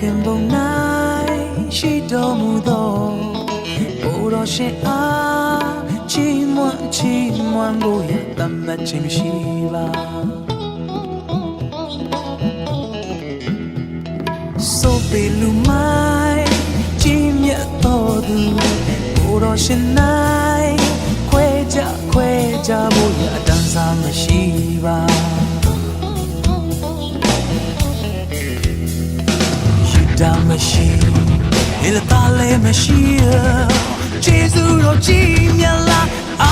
ခင်ပုံ၌ရှိတော်မူသောဘိုးတော်ရှင်အားချီးမွမ်းချီးမွမ်းဖို့ရတတ်မှတ်ခြင်းမရှိပါဆိုပေလူမိုင်းချီးမြတ်တော်သူဘိုးတော်ရှင်၌ မရှိဂျေဇူးတော်ကြီးမြတ်လာအ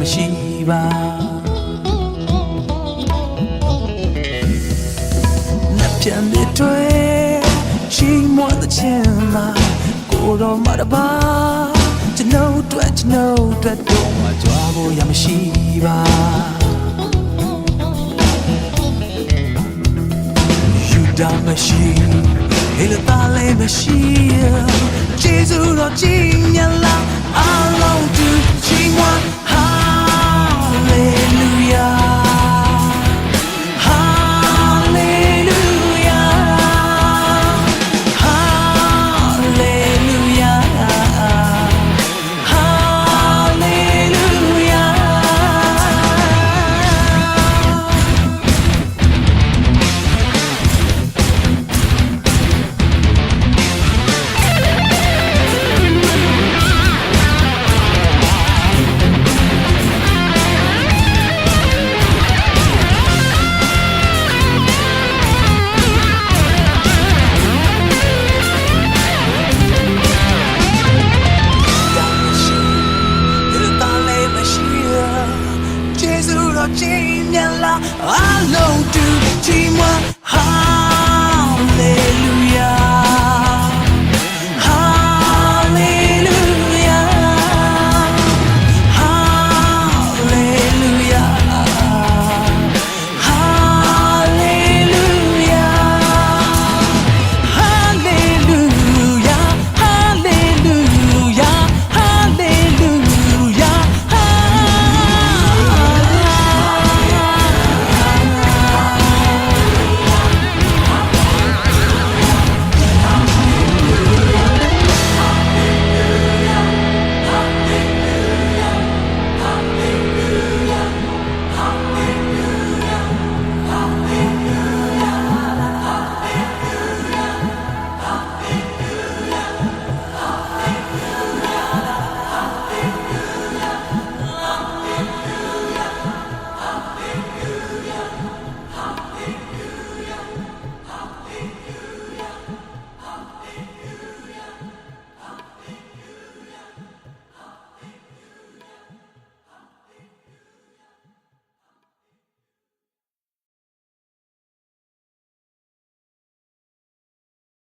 မရှိပါနှစ်ပြန်တဲ့တွေချီးမွမ်းတဲ့ချင်မှာကိုယ်တော်မှာတပါကျွန်ုပ်အတွက်ကျွန်ုပ်အတွက်တော့မကြွားဖို့ရမရှိပါယူဒါမရှိဟေလတာလည်းမရှိဂျေဇူးတော်ကြီးမြတ်လာအလုံး Allons, deux, dis-moi.